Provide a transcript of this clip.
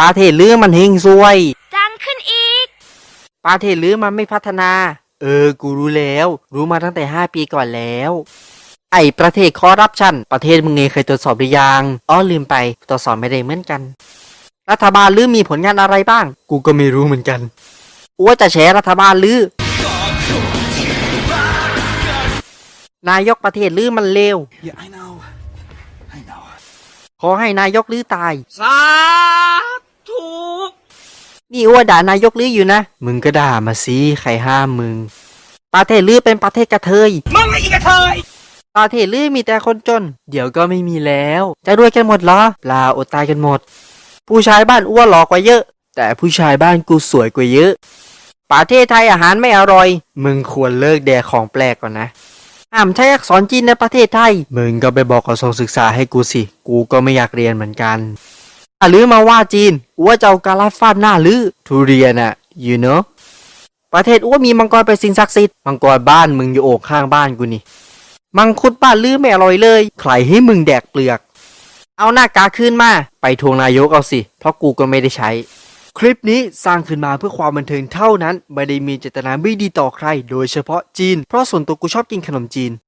ประเทศลือมันเฮงซวย ดังขึ้นอีกประเทศลือมันไม่พัฒนา เออ กูรู้แล้ว รู้มาตั้งแต่ห้าปีก่อนแล้ว ไอ้ประเทศคอร์รัปชัน ประเทศมึงเองเคยตรวจสอบหรือยังอ๋อลืมไป ตรวจสอบไม่ได้เหมือนกัน รัฐบาลลือมีผลงานอะไรบ้าง กูก็ไม่รู้เหมือนกันอ้วจะแฉรัฐบาลลือนายกประเทศลือมันเลว Yeah, I know. I know. ขอให้นายกลือตาย สาธุนี่อ้วด่านายกลืออยู่นะ มึงก็ด่ามาสิใครห้ามมึง ประเทศลือเป็นประเทศกระเทย มึงไอ้กระเทยประเทศลือมีแต่คนจน เดี๋ยวก็ไม่มีแล้ว จะรวยกันหมดเหรอเปล่าอดตายกันหมด ผู้ชายบ้านอ้วนหล่อกว่าเยอะ แต่ผู้ชายบ้านกูสวยกว่าเยอะ ประเทศไทยอาหารไม่อร่อย มึงควรเลิกแดกของแปลกก่อนนะ ห้ามใช้อักษรจีนในประเทศไทย มึงก็ไปบอกกระทรวงศึกษาให้กูสิ กูก็ไม่อยากเรียนเหมือนกันอะลือมาว่าจีนอ้วจะเอากาลาฟาดหน้าลือทุเรียนอะ you know ประเทศอ้วมีมังกรเป็นสิ่งศักดิ์สิทธิ์ มังกรบ้านมึงอยู่โอกข้างบ้านกูนี่ มังคุดบ้านลือไม่อร่อยเลย ใครให้มึงแดกเปลือก เอาหน้ากากขึ้นมา ไปทวงนายกเอาสิ เพราะกูก็ไม่ได้ใช้ คลิปนี้สร้างขึ้นมาเพื่อความบันเทิงเท่านั้น ไม่ได้มีเจตนาไม่ดีต่อใคร โดยเฉพาะจีน เพราะส่วนตัวกูชอบกินขนมจีน